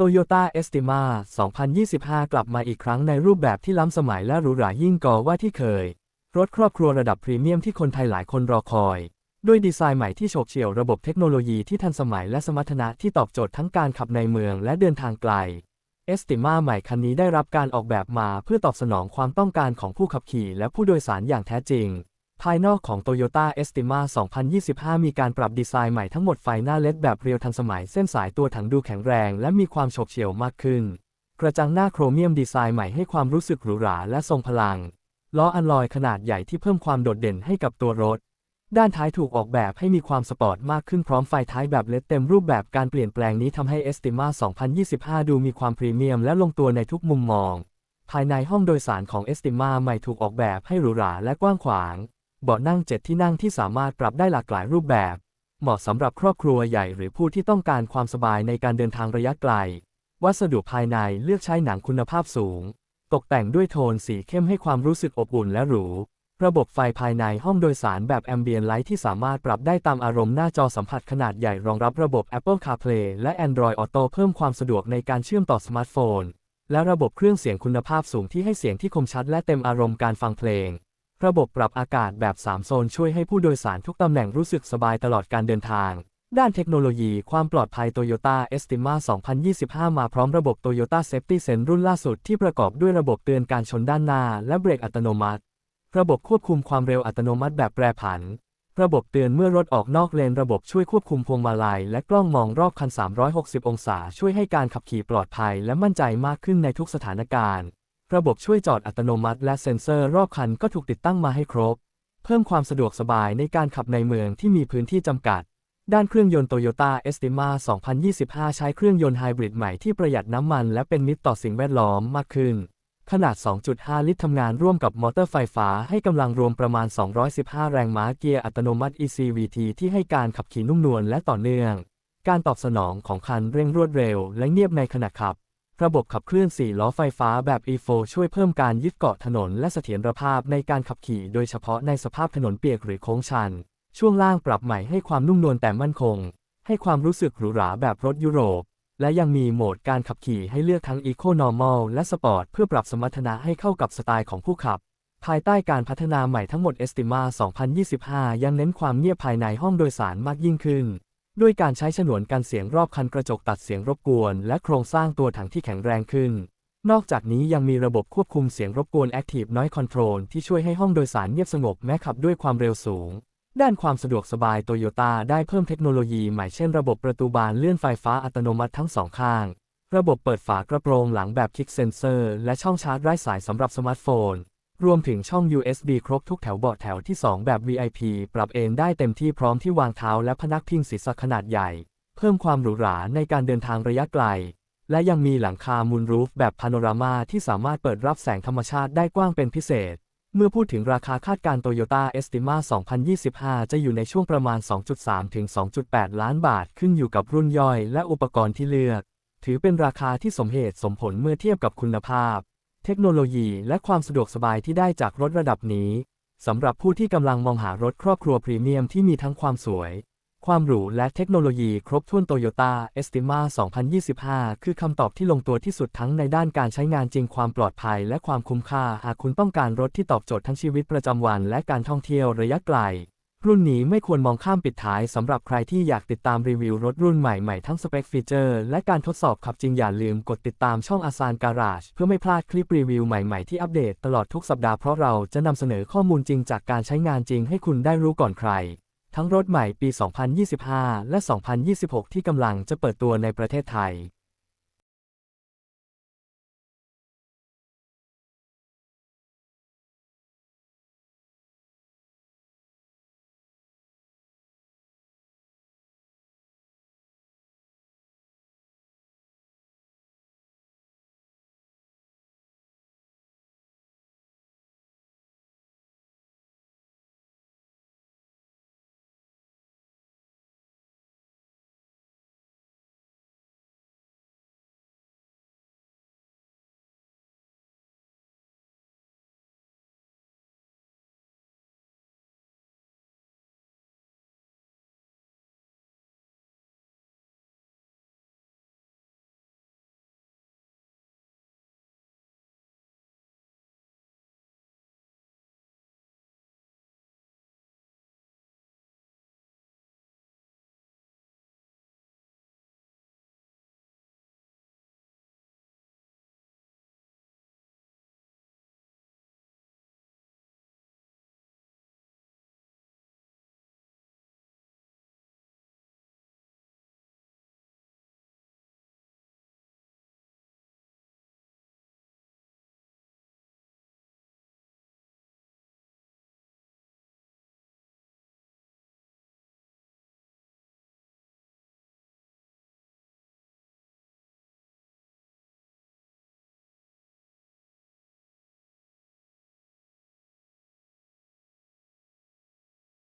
Toyota Estima 2025 กลับมาอีกครั้งในรูปแบบที่ล้ำสมัยและหรูหรายิ่งกว่าที่เคย รถครอบครัวระดับพรีเมียมที่คนไทยหลายคนรอคอย ด้วยดีไซน์ใหม่ที่โฉบเฉี่ยวระบบเทคโนโลยีที่ทันสมัยและสมรรถนะที่ตอบโจทย์ทั้งการขับในเมืองและเดินทางไกล Estima ใหม่คันนี้ได้รับการออกแบบมาเพื่อตอบสนองความต้องการของผู้ขับขี่และผู้โดยสารอย่างแท้จริง ภายนอกของ Toyota Estima 2025 มีการปรับดีไซน์ใหม่ทั้งหมดไฟหน้าเลดแบบเรียวทันสมัยเส้นสายตัวถังดูแข็งแรงและมีความโฉบเฉี่ยวมากขึ้น กระจังหน้าโครเมียมดีไซน์ใหม่ให้ความรู้สึกหรูหราและทรงพลัง ล้ออัลลอยขนาดใหญ่ที่เพิ่มความโดดเด่นให้กับตัวรถ ด้านท้ายถูกออกแบบให้มีความสปอร์ตมากขึ้นพร้อมไฟท้ายแบบเลดเต็มรูปแบบการเปลี่ยนแปลงนี้ทำให้ Estima 2025 ดูมีความพรีเมียมและลงตัวในทุกมุมมอง ภายในห้องโดยสารของ Estima ใหม่ถูกออกแบบให้หรูหราและกว้างขวาง เบาะนั่งเจ็ดที่นั่งที่สามารถปรับได้หลากหลายรูปแบบ เหมาะสำหรับครอบครัวใหญ่หรือผู้ที่ต้องการความสบายในการเดินทางระยะไกล วัสดุภายในเลือกใช้หนังคุณภาพสูง ตกแต่งด้วยโทนสีเข้มให้ความรู้สึกอบอุ่นและหรู ระบบไฟภายในห้องโดยสารแบบแอมเบียนไลท์ที่สามารถปรับได้ตามอารมณ์หน้าจอสัมผัสขนาดใหญ่รองรับระบบ Apple CarPlay และ Android Auto เพิ่มความสะดวกในการเชื่อมต่อสมาร์ทโฟน และระบบเครื่องเสียงคุณภาพสูงที่ให้เสียงที่คมชัดและเต็มอารมณ์การฟังเพลง ระบบปรับอากาศแบบ 3 โซนช่วยให้ผู้โดยสารทุกตำแหน่งรู้สึกสบายตลอดการเดินทาง ด้านเทคโนโลยีความปลอดภัย Toyota Estima 2025 มาพร้อมระบบ Toyota Safety Sense รุ่นล่าสุดที่ประกอบด้วยระบบเตือนการชนด้านหน้า และเบรกอัตโนมัติ ระบบควบคุมความเร็วอัตโนมัติแบบแปรผัน ระบบเตือนเมื่อรถออกนอกเลน ระบบช่วยควบคุมพวงมาลัย และกล้องมองรอบคัน 360 องศา ช่วยให้การขับขี่ปลอดภัย และมั่นใจมากขึ้นในทุกสถานการณ์ ระบบช่วยจอดอัตโนมัติและเซ็นเซอร์รอบคันก็ถูกติดตั้งมาให้ครบ เพิ่มความสะดวกสบายในการขับในเมืองที่มีพื้นที่จำกัด ด้านเครื่องยนต์ Toyota Estima 2025 ใช้เครื่องยนต์ไฮบริดใหม่ที่ประหยัดน้ำมันและเป็นมิตรต่อสิ่งแวดล้อมมากขึ้น ขนาด 2.5 ลิตรทำงานร่วมกับมอเตอร์ไฟฟ้าให้กำลังรวมประมาณ 215 แรงม้าเกียร์อัตโนมัติ ECVT ที่ให้การขับขี่นุ่มนวลและต่อเนื่อง การตอบสนองของคันเร่งรวดเร็วและเงียบในขณะขับ ระบบขับเคลื่อน4ล้อไฟฟ้าแบบ e4 ช่วยเพิ่มการยึดเกาะถนนและเสถียรภาพในการขับขี่โดยเฉพาะในสภาพถนนเปียกหรือโค้งชัน ช่วงล่างปรับใหม่ให้ความนุ่มนวลแต่มั่นคง ให้ความรู้สึกหรูหราแบบรถยุโรป และยังมีโหมดการขับขี่ให้เลือกทั้ง Eco Normal และ Sport เพื่อปรับสมรรถนะให้เข้ากับสไตล์ของผู้ขับ ภายใต้การพัฒนาใหม่ทั้งหมด Estima 2025 ยังเน้นความเงียบภายในห้องโดยสารมากยิ่งขึ้น ด้วยการใช้ฉนวนกันเสียงรอบคันกระจกตัดเสียงรบกวน และโครงสร้างตัวถังที่แข็งแรงขึ้น นอกจากนี้ยังมีระบบควบคุมเสียงรบกวน Active Noise Control ที่ช่วยให้ห้องโดยสารเงียบสงบแม้ขับด้วยความเร็วสูง ด้านความสะดวกสบายโตโยต้าได้เพิ่มเทคโนโลยีใหม่เช่นระบบประตูบานเลื่อนไฟฟ้าอัตโนมัติทั้งสองข้าง ระบบเปิดฝากระโปรงหลังแบบคลิกเซนเซอร์ และช่องชาร์จไร้สายสำหรับสมาร์ทโฟน รวมถึงช่อง USB ครบทุกแถวเบาะแถวที่ 2 แบบ VIP ปรับเอนได้เต็มที่พร้อมที่วางเท้าและพนักพิงศีรษะขนาดใหญ่ เพิ่มความหรูหราในการเดินทางระยะไกล และยังมีหลังคามูนรูฟแบบพาโนรามาที่สามารถเปิดรับแสงธรรมชาติได้กว้างเป็นพิเศษ เมื่อพูดถึงราคาคาดการ Toyota Estima 2025 จะอยู่ในช่วงประมาณ 2.3 ถึง 2.8 ล้านบาทขึ้นอยู่กับรุ่นย่อยและอุปกรณ์ที่เลือก ถือเป็นราคาที่สมเหตุสมผลเมื่อเทียบกับคุณภาพ เทคโนโลยีและความสะดวกสบายที่ได้จากรถระดับนี้สำหรับผู้ที่กำลังมองหารถครอบครัวพรีเมียมที่มีทั้งความสวย ความหรูและเทคโนโลยีครบถ้วน Toyota Estima 2025 คือคำตอบที่ลงตัวที่สุดทั้งในด้านการใช้งานจริงความปลอดภัยและความคุ้มค่า หากคุณต้องการรถที่ตอบโจทย์ทั้งชีวิตประจำวันและการท่องเที่ยวระยะไกล รุ่นนี้ไม่ควรมองข้ามปิดท้ายสำหรับใครที่อยากติดตามรีวิวรถรุ่นใหม่ๆ ทั้งสเปคฟีเจอร์และการทดสอบขับจริงอย่าลืมกดติดตามช่องอาซานการาจเพื่อไม่พลาดคลิปรีวิวใหม่ๆ ที่อัปเดตตลอดทุกสัปดาห์เพราะเราจะนำเสนอข้อมูลจริงจากการใช้งานจริงให้คุณได้รู้ก่อนใคร ทั้งรถใหม่ปี 2025 และ 2026 ที่กำลังจะเปิดตัวในประเทศไทย